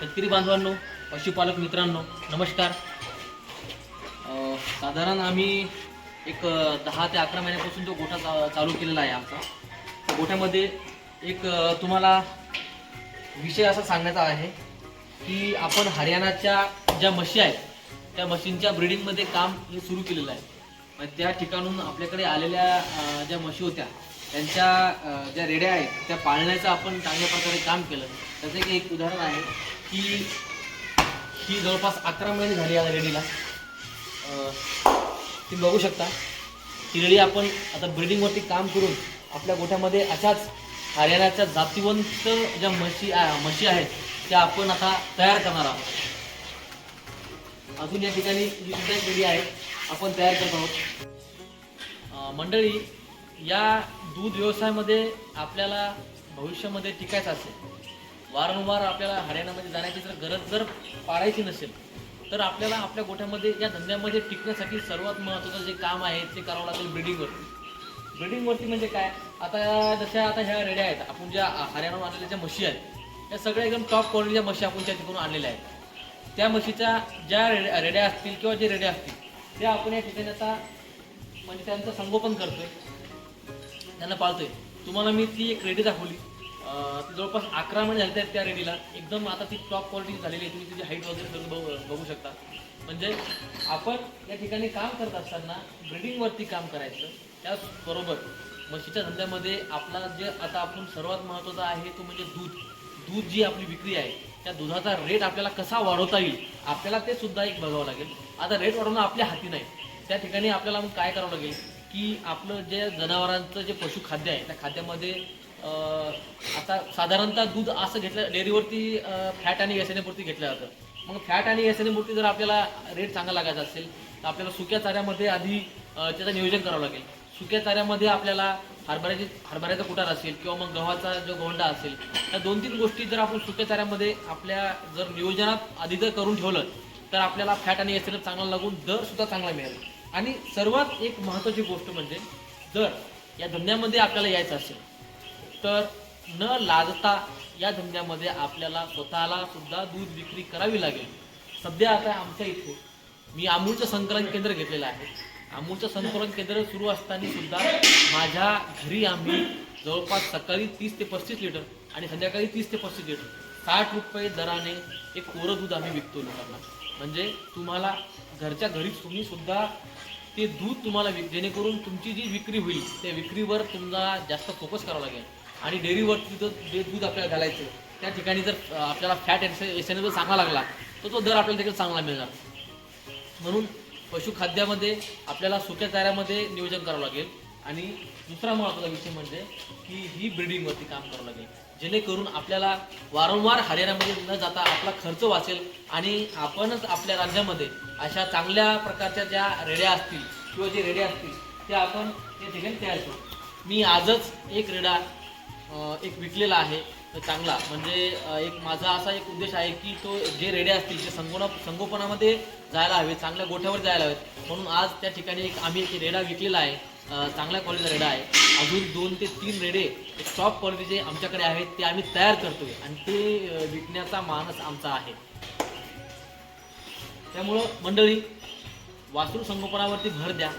शेतकरी बांधवांनो पशुपालक मित्रांनो नमस्कार. साधारण आम्ही एक दहा ते अकरा महिन्यापासून जो गोठा चा- चालू केलेला आहे आमचा. त्या गोठ्यामध्ये एक तुम्हाला विषय असा सांगायचा आहे की आपण हरियाणाच्या ज्या म्हशी आहेत त्या म्हशींच्या ब्रिडिंगमध्ये काम हे सुरू केलेलं आहे. त्या ठिकाणून आपल्याकडे आलेल्या ज्या म्हशी होत्या त्यांच्या ज्या रेड्या आहेत त्या पाळण्याचं आपण चांगल्या प्रकारे काम केलं. त्याचं एक उदाहरण आहे. की ही जवळपास अकरा महिने झाली या रेडीला. ती तुम्ही बघू शकता ही रेडी आपण आता ब्रिडिंगवरती काम करून आपल्या गोठ्यामध्ये अशाच हरियाणाच्या जातीवंत ज्या म्हशी म्हशी आहेत त्या आपण आता तयार करणार आहोत. अजून या ठिकाणी जी सुद्धा एक रेडी आहे आपण तयार करत आहोत. मंडळी या दूध व्यवसायामध्ये आपल्याला भविष्यामध्ये टिकायचं असेल वारंवार आपल्याला हरियाणामध्ये जाण्याची जर गरज जर पाडायची नसेल तर आपल्याला आपल्या गोठ्यामध्ये या धंद्यामध्ये टिकण्यासाठी सर्वात महत्त्वाचं जे काम आहे ते करावं लागेल ब्रिडिंगवरती ब्रिडिंगवरती म्हणजे काय? आता जशा आता ह्या रेड्या आहेत आपण ज्या हरियाणावर आणलेल्या ज्या म्हशी आहेत या सगळ्या एकदम टॉप क्वालिटीच्या म्हशी आपण त्या तिकडून आणलेल्या आहेत त्या म्हशीच्या ज्या रेड्या रेड्या असतील किंवा जे रेड्या असतील त्या आपण या ठिकाणी आता म्हणजे त्यांचं संगोपन करतोय. त्यांना पाळतोय. तुम्हाला मी ती एक रेडी दाखवली. जवळपास अकरा महिने झाले आहेत त्या रेडीला एकदम आता ती टॉप क्वालिटी झालेली आहे. तुम्ही तिची हाईट वगैरे सगळं बघू बघू शकता. म्हणजे आपण या ठिकाणी काम करत असताना ब्रिडिंगवरती काम करायचं त्याचबरोबर म्हशीच्या धंद्यामध्ये आपला जे आता आपण सर्वात महत्त्वाचा आहे तो म्हणजे दूध. दूध जी आपली विक्री आहे त्या दुधाचा रेट आपल्याला कसा वाढवता येईल आपल्याला ते सुद्धा एक बघावं लागेल. आता रेट वाढवणं आपल्या हाती नाही. त्या ठिकाणी आपल्याला मग काय करावं लागेल की आपलं जे जनावरांचं जे पशुखाद्य आहे त्या खाद्यामध्ये आता साधारणतः दूध असं घेतलं डेअरीवरती फॅट आणि एसएनएपुरती घेतलं जातं. मग फॅट आणि एसएनएपुरती जर आपल्याला रेट चांगला लागायचा असेल तर आपल्याला सुक्या चाऱ्यामध्ये आधी त्याचं नियोजन करावं लागेल. सुक्या चाऱ्यामध्ये आपल्याला हरभऱ्याची हरभऱ्याचा कुटार असेल किंवा मग गव्हाचा जो गोंडा असेल या दोन तीन गोष्टी जर आपण सुक्या चाऱ्यामध्ये आपल्या जर नियोजनात आधी जर करून ठेवलं तर आपल्याला फॅट आणि एसएनएफ चांगला लागून दर सुद्धा चांगला मिळेल. आणि सर्वात एक महत्त्वाची गोष्ट म्हणजे जर या धंद्यामध्ये आपल्याला यायचं असेल तर न लाजता या धंद्यामध्ये आपल्याला स्वतःला सुद्धा दूध विक्री करावी लागेल. सध्या आता आमच्या इथे मी अमूलचं संकलन केंद्र घेतलेलं आहे. अमूलचं संकलन केंद्र सुरू असताना सुद्धा माझ्या घरी आम्ही जवळपास सकाळी तीस ते पस्तीस लिटर आणि संध्याकाळी तीस ते पस्तीस लिटर साठ रुपये दराने एक कोरं दूध आम्ही विकतो लोकांना. म्हणजे तुम्हाला घरच्या घरी तुम्ही सुद्धा ते दूध तुम्हाला विक जेणेकरून तुमची जी विक्री होईल त्या विक्रीवर तुम्हाला जास्त फोकस करावा लागेल. आणि डेअरीवरती जे दूध आपल्याला घालायचं त्या ठिकाणी जर आपल्याला फॅट एस एन जर चांगला लागला तर तो दर आपल्याला देखील चांगला मिळणार. म्हणून पशुखाद्यामध्ये आपल्याला सुक्या चाऱ्यामध्ये नियोजन करावं लागेल. आणि दुसरा महत्त्वाचा विषय म्हणजे की ही ब्रिडिंगवरती काम करावं लागेल. जेणेकरून आपल्याला वारंवार हरियाणामध्ये न जाता आपला खर्च वाचेल आणि आपणच आपल्या राज्यामध्ये अशा चांगल्या प्रकारच्या ज्या रेड्या असतील किंवा जे रेड्या असतील त्या आपण या ठिकाणी तयार करू. मी आजच एक रेडा एक विकलेला आहे तर चांगला. म्हणजे एक माझा असा एक उद्देश आहे की तो जे रेडे असतील ते संगोना संगोपनामध्ये जायला हवे चांगल्या गोठ्यावर जायला हवेत. म्हणून आज त्या ठिकाणी एक आम्ही एक रेडा विकलेला आहे चांगल्या क्वालिटीचा रेडा आहे. अजून दोन ते तीन रेडे एक टॉप क्वालिटीचे आमच्याकडे आहेत ते आम्ही तयार करतो आहे आणि ते विकण्याचा मानस आमचा आहे. त्यामुळं मंडळी वासरू संगोपनावरती भर द्या.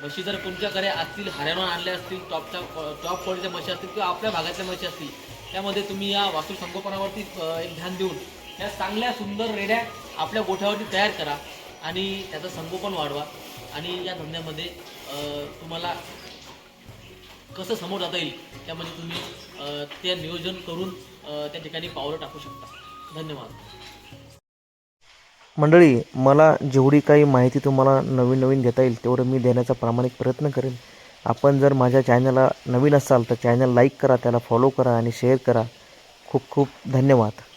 म्हशी जर तुमच्याकडे असतील हरियाणा आणल्या असतील टॉपच्या टॉप क्वालिटीच्या म्हशी असतील किंवा आपल्या भागातल्या म्हशी असतील त्यामध्ये तुम्ही या वासरू संगोपनावरती एक ध्यान देऊन या चांगल्या सुंदर रेड्या आपल्या गोठ्यावरती तयार करा आणि त्याचं संगोपन वाढवा आणि या धंद्यामध्ये तुम्हाला कसं समोर जाता येईल त्यामध्ये तुम्ही ते नियोजन करून त्या ठिकाणी पावलं टाकू शकता. धन्यवाद. मंडळी मला जेवढी काही माहिती तुम्हाला नवीन नवीन देता येईल तेवढं मी देण्याचा प्रामाणिक प्रयत्न करेन. आपण जर माझ्या चॅनलला नवीन असाल तर चॅनल लाईक करा त्याला फॉलो करा आणि शेअर करा. खूप खूप धन्यवाद.